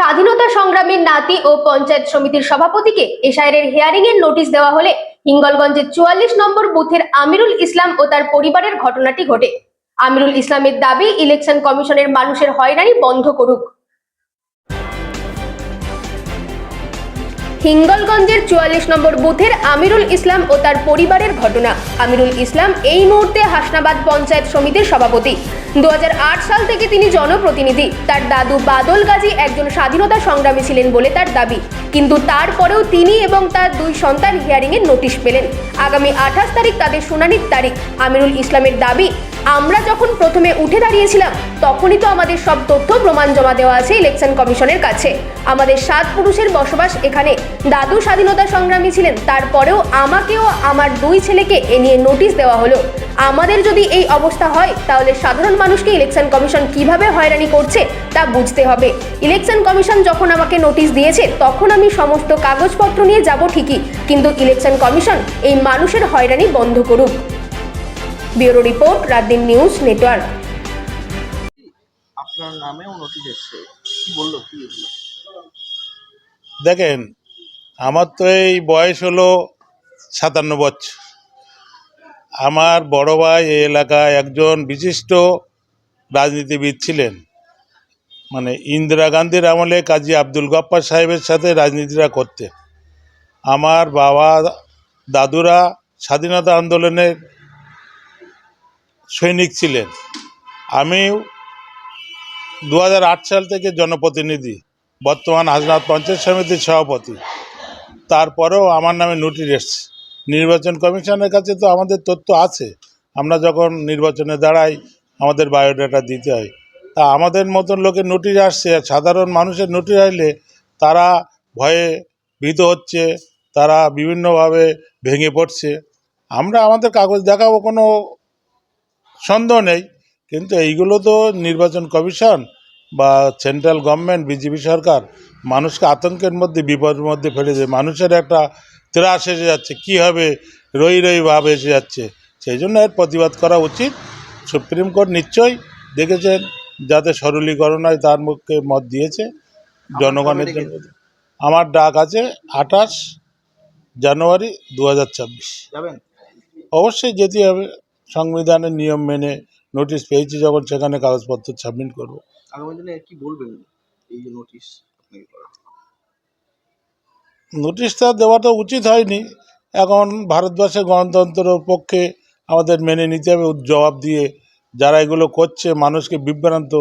স্বাধীনতা সংগ্রামীর নাতি ও পঞ্চায়েত সমিতির সভাপতিকে এসআইয়ের হিয়ারিং এর নোটিশ দেওয়া হলে হিঙ্গলগঞ্জের চুয়াল্লিশ নম্বর বুথের আমিরুল ইসলাম ও তার পরিবারের ঘটনাটি ঘটে। আমিরুল ইসলামের দাবি ইলেকশন কমিশনের মানুষের হয়রানি বন্ধ করুক। হিঙ্গলগঞ্জের চুয়াল্লিশ নম্বর বুথের আমিরুল ইসলাম ও তার পরিবারের ঘটনা। আমিরুল ইসলাম এই মুহূর্তে হাসনাবাদ পঞ্চায়েত সমিতির সভাপতি। দু হাজার আট সাল থেকে তিনি জনপ্রতিনিধি। তার দাদু বাদল গাজী একজন স্বাধীনতা সংগ্রামী ছিলেন বলে তার দাবি। কিন্তু তারপরেও তিনি এবং তার দুই সন্তান হিয়ারিংয়ের নোটিশ পেলেন। আগামী আঠাশ তারিখ তাদের শুনানির তারিখ। আমিরুল ইসলামের দাবি, আমরা যখন প্রথমে উঠে দাঁড়িয়েছিলাম, তখনই তো আমাদের সব তথ্য প্রমাণ জমা দেওয়া আছে ইলেকশন কমিশনের কাছে। আমাদের সাত পুরুষের বসবাস এখানে। দাদু স্বাধীনতা সংগ্রামী ছিলেন। তারপরেও আমাকেও আমার দুই ছেলেকে এ নিয়ে নোটিশ দেওয়া হলো। আমাদের যদি এই অবস্থা হয় তাহলে সাধারণ মানুষকে ইলেকশন কমিশন কীভাবে হয়রানি করছে তা বুঝতে হবে। ইলেকশন কমিশন যখন আমাকে নোটিশ দিয়েছে তখন আমি সমস্ত কাগজপত্র নিয়ে যাব ঠিকই কিন্তু ইলেকশন কমিশন এই মানুষের হয়রানি বন্ধ করুক। Bureau report Raatdin news network. আপনার নামেও নোটিশ এসছে। কি বলল কি দেখেন আমার তো এই বয়স হলো সাতান্ন বছর। আমার বড় ভাই এই এলাকায় একজন বিশিষ্ট রাজনীতিবিদ ছিলেন। মানে ইন্দিরা গান্ধীর আমলে কাজী আব্দুল গপ্পার সাহেবের সাথে রাজনীতিরা করতেন। আমার বাবা, দাদুরা স্বাধীনতা আন্দোলনের সৈনিক ছিলেন। আমিও দু হাজার আট সাল থেকে জনপ্রতিনিধি, বর্তমান হাজনাত পঞ্চায়েত সমিতির সভাপতি। তারপরেও আমার নামে নোটিশ এসছে। নির্বাচন কমিশনের কাছে তো আমাদের তথ্য আছে। আমরা যখন নির্বাচনে দাঁড়াই, আমাদের বায়োডাটা দিতে হয়। তা আমাদের মতন লোকের নোটিশ আসছে সাধারণ মানুষের নোটিশ আসলে তারা ভয়ে ভীত হচ্ছে, তারা বিভিন্নভাবে ভেঙে পড়ছে। আমরা আমাদের কাগজ দেখাবো কোনো সন্দেহ নেই, কিন্তু এইগুলো তো নির্বাচন কমিশন বা সেন্ট্রাল গভর্নমেন্ট, বিজেপি সরকার মানুষকে আতঙ্কের মধ্যে, বিপদের মধ্যে ফেলে দেয় মানুষের একটা ত্রাস এসে যাচ্ছে কী হবে? রই রই ভাব এসে যাচ্ছে। সেই জন্য এর প্রতিবাদ করা উচিত। সুপ্রিম কোর্ট নিশ্চয়ই দেখেছেন যাতে সরলীকরণ হয় তার মুখে মত দিয়েছে জনগণের জন্য। আমার ডাক আছে আঠাশ জানুয়ারি দু অবশ্যই যেতে হবে। সংবিধানের নিয়ম মেনে নোটিশ পেয়েছি যখন সেখানে কাগজপত্র সাবমিট করব। আগামী দিনে কি বলবেন এই নোটিশ নোটিশটা দেওয়া তো উচিত হয়নি। এখন ভারতবর্ষের গণতন্ত্র পক্ষে আমাদের মেনে নিতে হবে জবাব দিয়ে যারা এগুলো করছে মানুষকে বিভ্রান্ত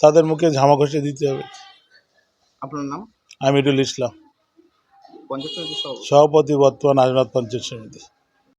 তাদের মুখে ঝামা ঘষে দিতে হবে। আপনার নাম? আমিরুল ইসলাম। সভাপতি। সভাপতি বর্তমান আজনাথ পঞ্চায়েত সমিতি।